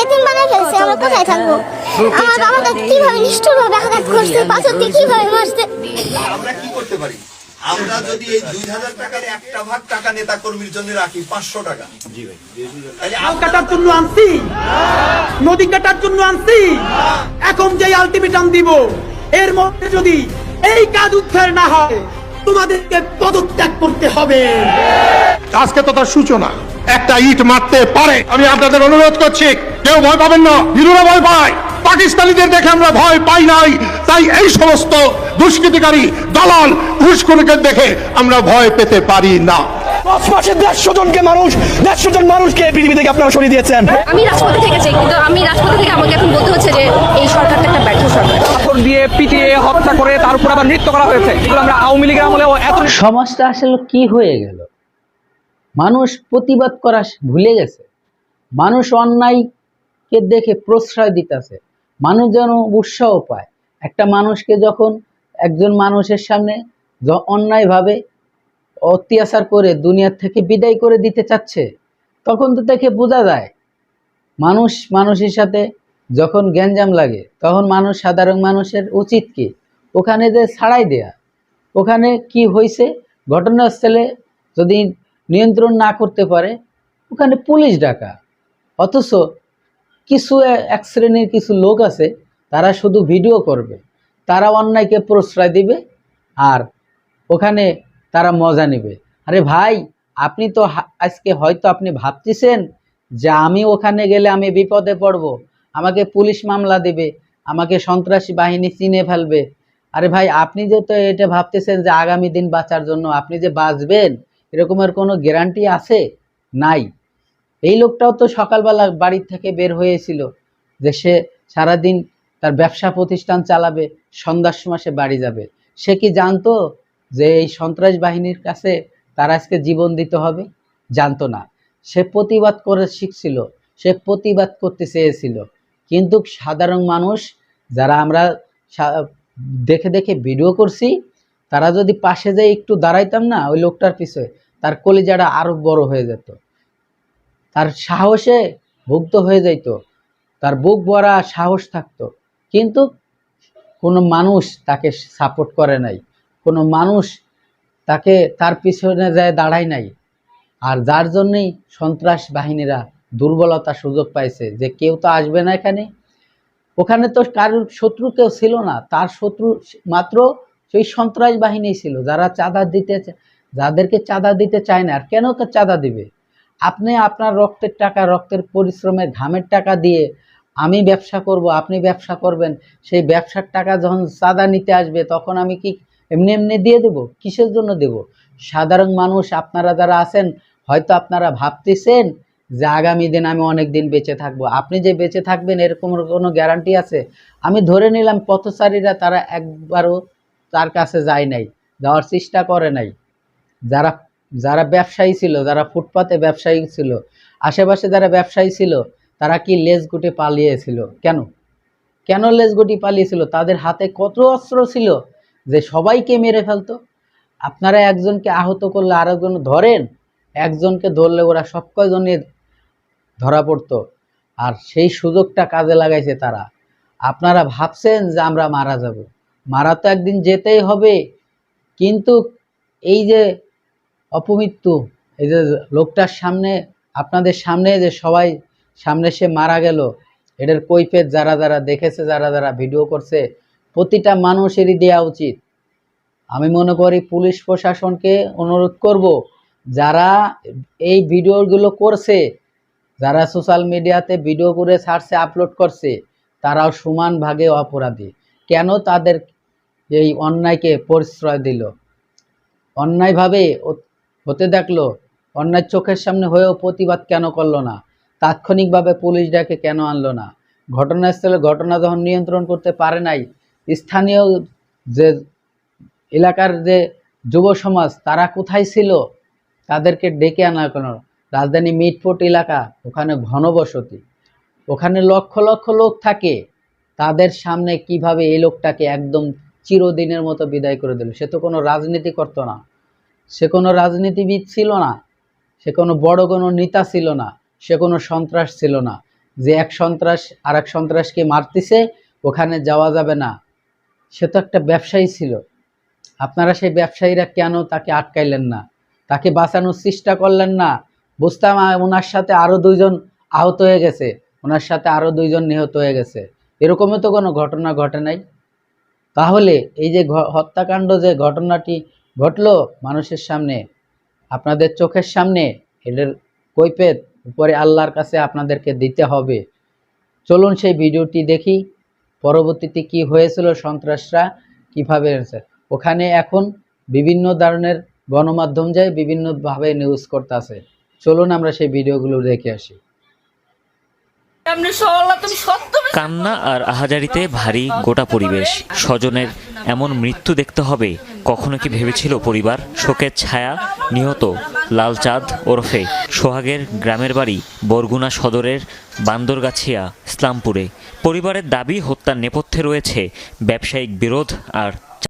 এতিম বানায় ফেলছে আমরা কোথায় থাকব? আমার আমাদের কীভাবে নিষ্ঠুরভাবে আঘাত করছে পাথর দিয়ে কীভাবে মারছে? আমরা কি করতে পারি? আমরা যদি এই দুই হাজার টাকার একটা ভাগ টাকা নেতা কর্মীর জন্য রাখি পাঁচশো টাকা। কাটার জন্য আনছি। নদী কাটার জন্য আনছি। এখন যে আলটিমেটাম দিব এর মধ্যে যদি এই কাজ উদ্ধার না হয় তোমাদেরকে পদত্যাগ করতে হবে। আজকে তো তার সূচনা একটা ইট মারতে পারে। আমি আপনাদের অনুরোধ করছি কেউ ভয় পাবেন না হিরোরা ভয় পায়। পাকিস্তানিদের দেখে আমরা ভয় পাই নাই। তাই এই সমস্ত দুষ্কৃতিকারী দালাল ঘুষখোরকে দেখে আমরা ভয় পেতে পারি না। পাঁচ মাসে দেড়শো জনকে মানুষ দেড়শো জন মানুষকে পৃথিবী থেকে আপনারা সরিয়ে দিয়েছেন? আমি রাজপথে থেকেছি কিন্তু আমি রাজপথে থেকে আমাকে এখন বলতে হচ্ছে যে এই সরকারটা একটা ব্যর্থ সরকার। দিয়ে পিটিয়ে হত্যা করে তার উপর আবার নৃত্য করা হয়েছে। এগুলো আমরা আওয়ামী লীগের আমলেও এত সমাজটা আসলে কি হয়ে গেল? মানুষ প্রতিবাদ করা ভুলে গেছে। মানুষ অন্যায়কে দেখে প্রশ্রয় দিতেছে। মানুষ যেন উৎসাহ পায়। একটা মানুষকে যখন একজন মানুষের সামনে অন্যায়ভাবে অত্যাচার করে দুনিয়ার থেকে বিদায় করে দিতে চাচ্ছে, তখন তো দেখে বোঝা যায়, মানুষ মানুষের সাথে যখন গ্যাঞ্জাম লাগে, তখন মানুষ সাধারণ মানুষের উচিত কি? ওখানে যে ছাড়াই দেয়া। ওখানে কি হয়েছে ঘটনাস্থলে যদি নিয়ন্ত্রণ না করতে পারে, ওখানে পুলিশ ডাকা। অথচ কিছু এক শ্রেণির কিছু লোক আছে, তারা শুধু ভিডিও করবে। তারা অন্যায়কে প্রশ্রয় দিবে আর ওখানে তারা মজা নেবে। আরে ভাই, আপনি তো আজকে হয়তো আপনি ভাবতেছেন যে আমি ওখানে গেলে আমি বিপদে পড়ব, আমাকে পুলিশ মামলা দেবে, আমাকে সন্ত্রাসী বাহিনী চিনে ফেলবে। আরে ভাই, আপনি যে তো এটা ভাবতেছেন যে আগামী দিন বাঁচার জন্য আপনি যে বাঁচবেন, এরকমের কোনো গ্যারান্টি আছে? নাই। এই লোকটাও তো সকালবেলা বাড়ির থেকে বের হয়েছিল যে সে সারাদিন তার ব্যবসা প্রতিষ্ঠান চালাবে, সন্ধ্যার সময় সে বাড়ি যাবে। সে কি জানতো যে এই সন্ত্রাস বাহিনীর কাছে তার আজকে জীবন দিতে হবে? জানতো না। সে প্রতিবাদ করে শিখছিল, সে প্রতিবাদ করতে চেয়েছিল। কিন্তু সাধারণ মানুষ যারা আমরা দেখে দেখে ভিডিও করছি, তারা যদি পাশে যাই একটু দাঁড়াইতাম না, ওই লোকটার পিছনে তার কলিজাটা আরও বড় হয়ে যেত। তার সাহসে ভুক্ত হয়ে যাইত। তার বুক ভরা সাহস থাকতো। কিন্তু কোনো মানুষ তাকে সাপোর্ট করে নাই। কোনো মানুষ তাকে তার পিছনে যায় দাঁড়ায় নাই। আর যার জন্যই সন্ত্রাস বাহিনীরা দুর্বলতা সুযোগ পাইছে যে কেউ তো আসবে না এখানে। ওখানে তো কারোর শত্রু কেউ ছিল না। তার শত্রু মাত্র সেই সন্ত্রাস বাহিনী ছিল। যারা চাঁদা দিতে যাদেরকে চাঁদা দিতে চায় না, আর কেন চাঁদা দিবে? আপনি আপনার রক্তের টাকা, রক্তের পরিশ্রমের ঘামের টাকা দিয়ে আমি ব্যবসা করব, আপনি ব্যবসা করবেন, সেই ব্যবসার টাকা যখন চাঁদা নিতে আসবে, তখন আমি কি এমনি এমনি দিয়ে দেব? কিসের জন্য দেব? সাধারণ মানুষ আপনারা যারা আছেন, হয়তো আপনারা ভাবতেছেন যে আগামী দিন আমি অনেক দিন বেঁচে থাকব। আপনি যে বেঁচে থাকবেন, এরকম কোনো গ্যারান্টি আছে? আমি ধরে নিলাম পথচারীরা তারা একবারও তার কাছে যায় নাই, যাওয়ার চেষ্টা করে নাই। যারা যারা ব্যবসায়ী ছিল, যারা ফুটপাতে ব্যবসায়ী ছিল, আশেপাশে যারা ব্যবসায়ী ছিল, তারা কি লেজ গুটে পালিয়েছিল? কেন? কেন লেজ গুটি পালিয়েছিল? তাদের হাতে কত অস্ত্র ছিল যে সবাইকে মেরে ফেলতো? আপনারা একজনকে আহত করলে আরেকজন ধরেন, একজনকে ধরলে ওরা সব কয়জনে ধরা পড়তো। আর সেই সুযোগটা কাজে লাগাইছে তারা। আপনারা ভাবছেন যে আমরা মারা যাব। মারা তো একদিন যেতেই হবে। কিন্তু এই যে অপমৃত্যু এই যে লোকটার সামনে, আপনাদের সামনে যে সবাই সামনে সে মারা গেল এটার কৈফেত যারা যারা দেখেছে, যারা যারা ভিডিও করছে, প্রতিটা মানুষেরই দেওয়া উচিত। আমি মনে করি পুলিশ প্রশাসনকে অনুরোধ করব, যারা এই ভিডিওগুলো করছে, যারা সোশ্যাল মিডিয়াতে ভিডিও করে ছাড়ছে আপলোড করছে, তারাও সমান ভাগে অপরাধী। কেন তাদের এই অন্যায়কে প্রশ্রয় দিল? অন্যায়ভাবে হতে দেখল অন্যায় চোখের সামনে হয়েও প্রতিবাদ কেন করল না? তাৎক্ষণিকভাবে পুলিশ ডাকে কেন আনলো না? ঘটনাস্থলে ঘটনা যখন নিয়ন্ত্রণ করতে পারে নাই। স্থানীয় যে এলাকার যে যুব সমাজ, তারা কোথায় ছিল? তাদেরকে ডেকে আনা কেন? রাজধানী মিটফোর্ট এলাকা, ওখানে ঘনবসতি। ওখানে লক্ষ লক্ষ লোক থাকে। তাদের সামনে কীভাবে এই লোকটাকে একদম চিরদিনের মতো বিদায় করে দিল? সে তো কোনো রাজনীতি করতো না। সে কোনো রাজনীতিবিদ ছিল না, সে কোনো বড় কোনো নেতা ছিল না, সে কোনো সন্ত্রাস ছিল না। যে এক সন্ত্রাস আর এক সন্ত্রাসকে মারতেছে, ওখানে যাওয়া যাবে না। সে তো একটা ব্যবসায়ী ছিল। আপনারা সেই ব্যবসায়ীরা কেন তাকে আটকাইলেন না? তাকে বাঁচানোর চেষ্টা করলেন না? বুঝতাম ওনার সাথে আরও দুইজন আহত হয়ে গেছে। ওনার সাথে আরও দুইজন নিহত হয়ে গেছে। এরকমও তো কোনো ঘটনা ঘটে নাই। তাহলে এই যে হত্যাকাণ্ড যে ঘটনাটি ঘটলো মানুষের সামনে আপনাদের চোখের সামনে এদের কৈপেত উপরে আল্লাহর কাছে আপনাদেরকে দিতে হবে। চলুন সেই ভিডিওটি দেখি পরবর্তীতে কি হয়েছিল সন্ত্রাসরা কীভাবে হয়েছে। ওখানে এখন বিভিন্ন ধরনের গণমাধ্যম যায় বিভিন্নভাবে নিউজ করতেছে। চলুন আমরা সেই ভিডিওগুলো দেখে আসি। কান্না আর আহাজারিতে ভারী গোটা পরিবেশ। স্বজনের এমন মৃত্যু দেখতে হবে কখনো কি ভেবেছিল পরিবার? শোকের ছায়া নিহত লালচাঁদ ওরফে সোহাগের গ্রামের বাড়ি বরগুনা সদরের বান্দরগাছিয়া, ইসলামপুরে। পরিবারের দাবি, হত্যার নেপথ্যে রয়েছে ব্যবসায়িক বিরোধ আর